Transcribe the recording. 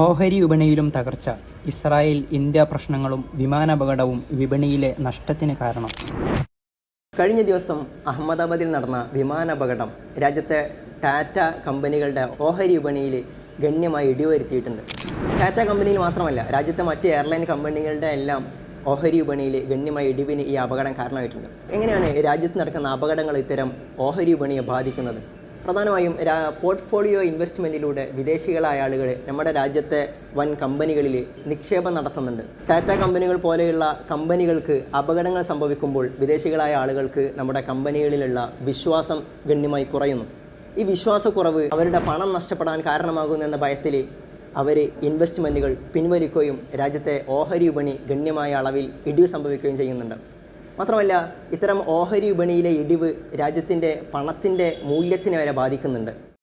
ഓഹരി വിപണിയിലും തകർച്ച. Israel India പ്രശ്നങ്ങളും വിമാനാപകടവും വിപണിയിലെ നഷ്ടത്തിന് കാരണം. കഴിഞ്ഞ ദിവസം അഹമ്മദാബാദിൽ നടന്ന വിമാനാപകടം രാജ്യത്തെ ടാറ്റ കമ്പനികളുടെ ഓഹരി വിപണിയിൽ ഗണ്യമായി ഇടിവരുത്തിയിട്ടുണ്ട്. ടാറ്റ കമ്പനിയിൽ മാത്രമല്ല രാജ്യത്തെ മറ്റ് എയർലൈൻ കമ്പനികളുടെ എല്ലാം ഓഹരി വിപണിയിൽ ഗണ്യമായ ഇടിവിന് ഈ അപകടം കാരണമായിട്ടുണ്ട്. എങ്ങനെയാണ് രാജ്യത്ത് നടക്കുന്ന അപകടങ്ങൾ ഇത്തരം ഓഹരി വിപണിയെ ബാധിക്കുന്നത്? പ്രധാനമായും പോർട്ട്ഫോളിയോ ഇൻവെസ്റ്റ്മെന്റിലൂടെ വിദേശികളായ ആളുകൾ നമ്മുടെ രാജ്യത്തെ വൻ കമ്പനികളിൽ നിക്ഷേപം നടത്തുന്നുണ്ട്. ടാറ്റ കമ്പനികൾ പോലെയുള്ള കമ്പനികൾക്ക് അപകടങ്ങൾ സംഭവിക്കുമ്പോൾ വിദേശികളായ ആളുകൾക്ക് നമ്മുടെ കമ്പനികളിലുള്ള വിശ്വാസം ഗണ്യമായി കുറയുന്നു. ഈ വിശ്വാസക്കുറവ് അവരുടെ പണം നഷ്ടപ്പെടാൻ കാരണമാകുന്നെന്ന ഭയത്തിൽ അവർ ഇൻവെസ്റ്റ്മെന്റുകൾ പിൻവലിക്കുകയും രാജ്യത്തെ ഓഹരി വിപണി ഗണ്യമായ അളവിൽ ഇടിവ് സംഭവിക്കുകയും ചെയ്യുന്നുണ്ട്. മാത്രമല്ല ഇത്തരം ഓഹരി വിപണിയിലെ ഇടിവ് രാജ്യത്തിന്റെ പണത്തിന്റെ മൂല്യത്തിനെ വരെ ബാധിക്കുന്നുണ്ട്.